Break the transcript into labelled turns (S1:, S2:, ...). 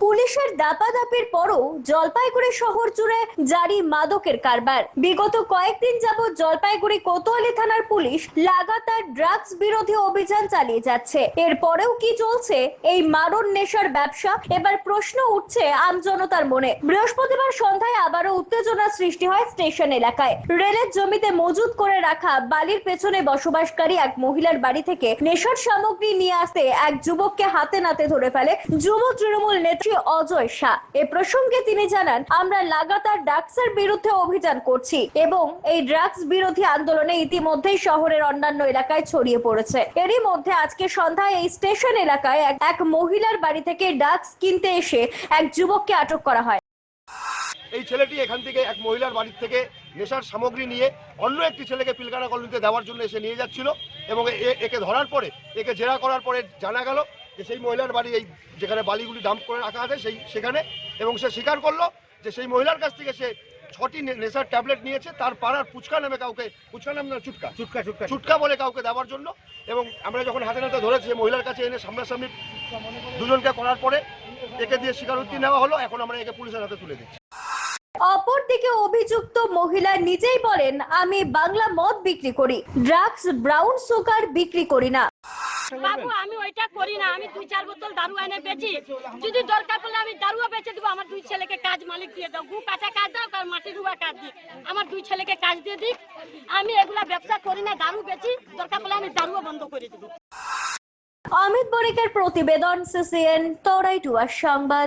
S1: পুলিশের দাপাদাপির পরও জলপাইগুড়ি শহর জুড়ে জারি মাদকের কারবার। বিগত কয়েকদিন যাবৎ জলপাইগুড়ি কোতোয়ালি থানার পুলিশ লাগাতার ড্রাগস বিরোধী অভিযান চালিয়ে যাচ্ছে। এরপরেও কি চলছে? এই মারণ নেশার ব্যবসা? এবার প্রশ্ন উঠছে আমজনতার মনে। বৃহস্পতিবার সন্ধ্যায় আবারও উত্তেজনা সৃষ্টি হয় স্টেশন এলাকায়। রেলের জমিতে মজুত করে রাখা বালির পেছনে বসবাসকারী এক মহিলার বাড়ি থেকে নেশার সামগ্রী নিয়ে আসতে এক যুবককে হাতে নাতে ধরে ফেলে যুব তৃণমূল নেত্রী অজয় শাহ। এ প্রসঙ্গে তিনি জানান, আমরা লাগাতার ড্রাগসের বিরুদ্ধে অভিযান করছি এবং এই ড্রাগস বিরোধী আন্দোলনে ইতিমধ্যেই শহরের অন্যান্য এলাকায় ছড়িয়ে পড়েছে। এরই মধ্যে আজকে সন্ধ্যায় এই স্টেশন এলাকায় এক- মহিলার বাড়ি থেকে ড্রাগস কিনতে এসে এক যুবককে আটক করা হয়।
S2: এই ছেলেটি এখান থেকে এক মহিলার বাড়ির থেকে নেশার সামগ্রী নিয়ে অন্য একটি ছেলেকে পিলকানা কলোনিতে দেওয়ার জন্য এসে নিয়ে যাচ্ছিল এবং একে ধরার পরে, একে জেরা করার পরে জানা গেল যে সেই মহিলার বাড়ি এই যেখানে বালিগুলি ডাম্প করে রাখা আছে সেই সেখানে। এবং সে স্বীকার করল যে সেই মহিলার কাছ থেকে সে ছটি নেশার ট্যাবলেট নিয়েছে তার পাড়ার পুচকা নামে কাউকে পুচকা নাম না চুটকা। চুটকা চুটকা চুটকা। বলে কাউকে দেওয়ার জন্য। এবং আমরা যখন হাতে নাতে ধরেছি মহিলার কাছে এনে সামনাসামনি দুজনকে করার পরে একে দিয়ে স্বীকারোক্তি নেওয়া হলো এখন আমরা একে পুলিশের হাতে তুলে দিচ্ছি।
S1: অপরদিকে অভিযুক্ত মহিলা নিজেই বলেন আমি বাংলা মদ বিক্রি করি ড্রাগস ব্রাউন সুগার বিক্রি করি না।
S3: বাবু আমি ওইটা করি না। আমি দুই চার বোতল দারু এনে বেচি যদি দরকার পড়লে আমি দারুও বেচে দেবো। আমার দুই ছেলেকে কাজ মালিক দিয়ে দাও। গু কাঁচা কাজ দাও আর মাটি রুয়া কাজ দিই আমার দুই ছেলেকে কাজ দিয়ে দিই আমি এগুলা ব্যবসা করি না দারু বেচি। দরকার পড়লে আমি দারুও বন্ধ করে দেবো।
S1: অমিত বণিকের প্রতিবেদন সিসিএন তরাই টুয়ার সংবাদ।